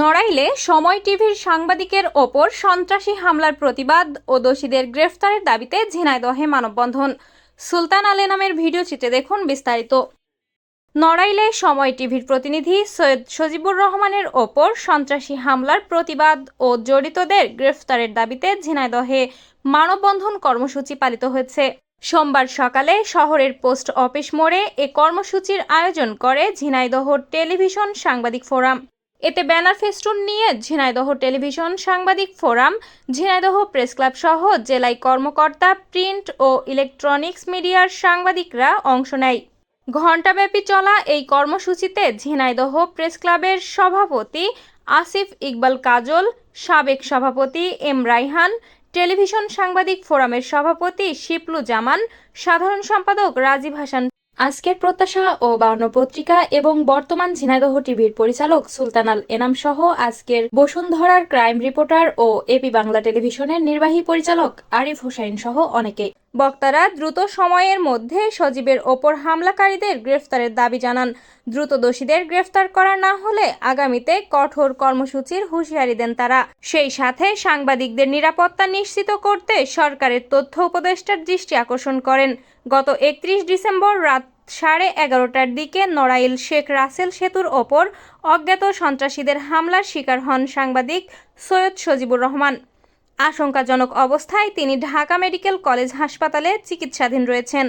নড়াইলে সময় টিভির সাংবাদিকের ওপর সন্ত্রাসী হামলার প্রতিবাদ ও দোষীদের গ্রেফতারের দাবিতে ঝিনাইদহে মানববন্ধন। সুলতান আলে নামের ভিডিও চিত্রে দেখুন বিস্তারিত। নড়াইলে সময় টিভির প্রতিনিধি সৈয়দ সজিবুর রহমানের ওপর সন্ত্রাসী হামলার প্রতিবাদ ও জড়িতদের গ্রেফতারের দাবিতে ঝিনাইদহে মানববন্ধন কর্মসূচি পালিত হয়েছে। সোমবার সকালে শহরের পোস্ট অফিস মোড়ে এ কর্মসূচির আয়োজন করে ঝিনাইদহ টেলিভিশন সাংবাদিক ফোরাম। এতে ব্যানার ফেস্টুন নিয়ে ঝিনাইদহ টেলিভিশন সাংবাদিক ফোরাম, ঝিনাইদহ প্রেস ক্লাব সহ জেলায় কর্মকর্তা, প্রিন্ট ও ইলেকট্রনিক্স মিডিয়ার সাংবাদিকরা অংশ নেয়। ঘণ্টাব্যাপী চলা এই কর্মসূচিতে ঝিনাইদহ প্রেস ক্লাবের সভাপতি আসিফ ইকবাল কাজল, সাবেক সভাপতি এম রাইহান টেলিভিশন সাংবাদিক ফোরামের সভাপতি শিপলু জামান, সাধারণ সম্পাদক রাজীব হাসান আজকের প্রত্যাশা ও বাউন্ন পত্রিকা এবং বর্তমান ঝিনাইদহ টিভির পরিচালক সুলতানাল এনাম সহ আজকের বসুন্ধরার ক্রাইম রিপোর্টার ও এপি বাংলা টেলিভিশনের নির্বাহী পরিচালক আরিফ হোসাইন সহ অনেকে। বক্তারা দ্রুত সময়ের মধ্যে সজীবের ওপর হামলাকারীদের গ্রেফতারের দাবি জানান। দ্রুত দোষীদের গ্রেফতার করা না হলে আগামীতে কঠোর কর্মসূচির হুঁশিয়ারি দেন তারা। সেই সাথে সাংবাদিকদের নিরাপত্তা নিশ্চিত করতে সরকারের তথ্য উপদেষ্টার দৃষ্টি আকর্ষণ করেন। গত একত্রিশ ডিসেম্বর রাত সাড়ে এগারোটার দিকে নড়াইল শেখ রাসেল সেতুর ওপর অজ্ঞাত সন্ত্রাসীদের হামলার শিকার হন সাংবাদিক সৈয়দ সজিবুর রহমান। আশঙ্কাজনক অবস্থায় তিনি ঢাকা মেডিকেল কলেজ হাসপাতালে চিকিৎসাধীন রয়েছেন।